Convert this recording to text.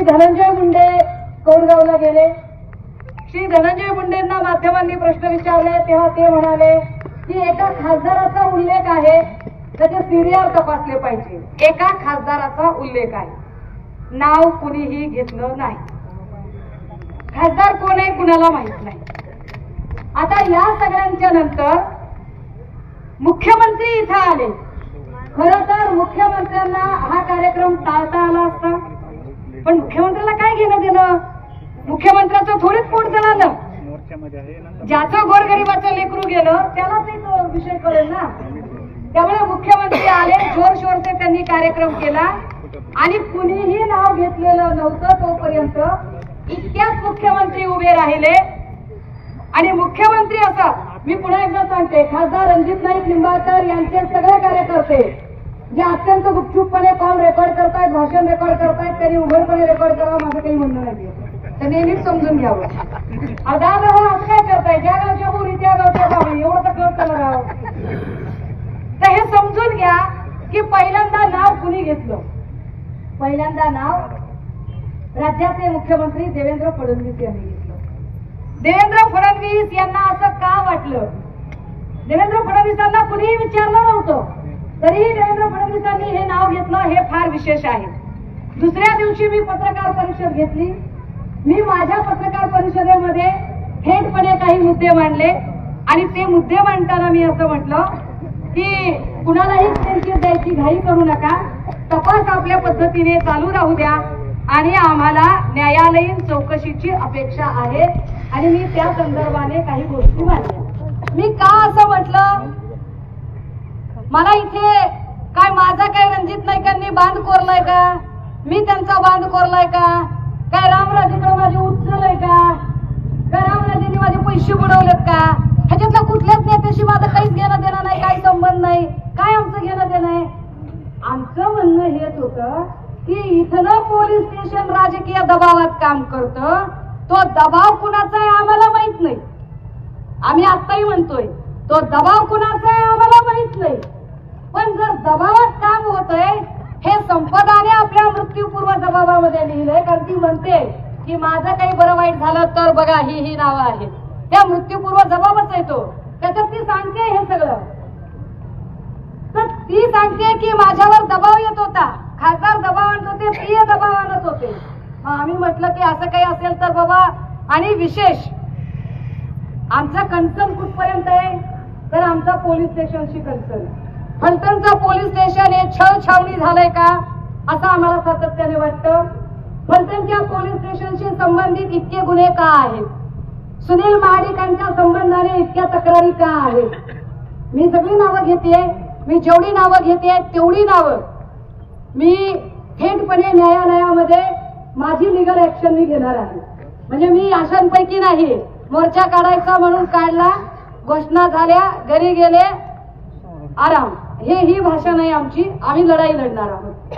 श्री धनंजय मुंडे कोरगावला गेले. श्री धनंजय मुंडेंना माध्यमांनी प्रश्न विचारले तेव्हा ते म्हणाले की एका खासदाराचा उल्लेख आहे त्याचे सिरियल तपासले पाहिजे. एका खासदाराचा उल्लेख आहे. नाव कुणीही घेतलं नाही. खासदार कोण आहे कुणाला माहीत नाही. आता या सगळ्यांच्या नंतर मुख्यमंत्री इथं आले. खर तर मुख्यमंत्र्यांना हा कार्यक्रम टाळता आला पण मुख्यमंत्र्याला काय घेणं देणं? मुख्यमंत्र्याचं थोडीच पोट जळालं. ज्याचं गोरगरिबाचं लेकरू गेलं त्याला ते विषय कळेल ना. त्यामुळे मुख्यमंत्री आले जोर शोरचे त्यांनी कार्यक्रम केला. आणि कुणीही नाव घेतलेलं नव्हतं तोपर्यंत इतक्याच मुख्यमंत्री उभे राहिले. आणि मुख्यमंत्री असा मी पुन्हा एकदा सांगते खासदार रणजित नाईक निंबाळकर यांचे सगळे कार्यकर्ते जे अत्यंत गुपचूपपणे कॉल रेकॉर्ड करतायत भाषण रेकॉर्ड करतायत त्यांनी उघडपणे रेकॉर्ड करावं माझं काही म्हणणं नाही त्यांनी नीट समजून घ्यावं हो असं काय करताय? ज्या गावच्या मुली त्या गावच्या भावी एवढं तर कळत ना राव. तर हे समजून घ्या की पहिल्यांदा नाव कुणी घेतलं? पहिल्यांदा नाव राज्याचे मुख्यमंत्री देवेंद्र फडणवीस यांनी घेतलं. देवेंद्र फडणवीस यांना असं का वाटलं? देवेंद्र फडणवीसांना कुणीही विचारलं नव्हतं. तरीही देवेंद्र फडणवीसांनी हे नाव घेतलं हे फार विशेष आहे. दुसऱ्या दिवशी मी पत्रकार परिषद घेतली. मी माझ्या पत्रकार परिषदेमध्ये थेटपणे काही मुद्दे मांडले. आणि ते मुद्दे मांडताना मी असं म्हटलं की कुणालाही त्यांची द्यायची घाई करू नका. तपास आपल्या पद्धतीने चालू राहू द्या. आणि आम्हाला न्यायालयीन चौकशीची अपेक्षा आहे. आणि मी त्या संदर्भाने काही गोष्टी मांडल्या. मी का असं म्हटलं? मला इथे काय माझा काय रणजित नाईकांनी बांध कोरलाय का? मी त्यांचा बांध कोरलाय का? काय रामराजेकडे माझे उचलय का? काय रामराजेंनी माझे पैसे बुडवलेत का? ह्याच्यातल्या कुठल्याच नेत्याशी माझं काहीच घेणं देणं नाही काही संबंध नाही. काय आमचं घेणं देणं आहे? आमचं म्हणणं हेच होतं की इथलं पोलीस स्टेशन राजकीय दबावात काम करतं. तो दबाव कुणाचा आहे आम्हाला माहीत नाही. आम्ही आत्ताही म्हणतोय तो दबाव कुणाचा आहे आम्हाला माहीत नाही. पण जर दबावात काम होतंय संपदाने आपल्या मृत्यूपूर्व जबाबामध्ये लिहिलंय. कारण ती म्हणते की माझं काही बरं वाईट झालं तर बघा ही ही नावं आहेत. त्या मृत्यूपूर्व जबाबच आहे तो. त्याच्यात ती सांगते हे सगळं. तर ती सांगते की माझ्यावर दबाव येत होता. खासदार दबाव आणत होते प्रिय दबाव आणत होते. आम्ही म्हटलं की असं काही असेल तर बाबा आणि विशेष आमचा कन्सर्न कुठपर्यंत आहे? तर आमचा पोलीस स्टेशनशी कन्सर्न फलटणचा पोलीस स्टेशन हे छळ छावणी झालंय का? असं आम्हाला सातत्याने वाटतं. फलटणच्या पोलीस स्टेशनशी संबंधित इतके गुन्हे का आहेत? सुनील महाडिकांच्या संबंधाने इतक्या तक्रारी का आहेत? मी सगळी नावं घेते मी जेवढी नावं घेते तेवढी नावं. मी थेटपणे न्यायालयामध्ये माझी लिगल ऍक्शन मी घेणार आहे. म्हणजे मी अशांपैकी नाही. मोर्चा काढायचा म्हणून काढला घोषणा झाल्या घरी गेले आराम. हे ही भाषा नाही आमची आम्ही लढाई लढणार आहोत.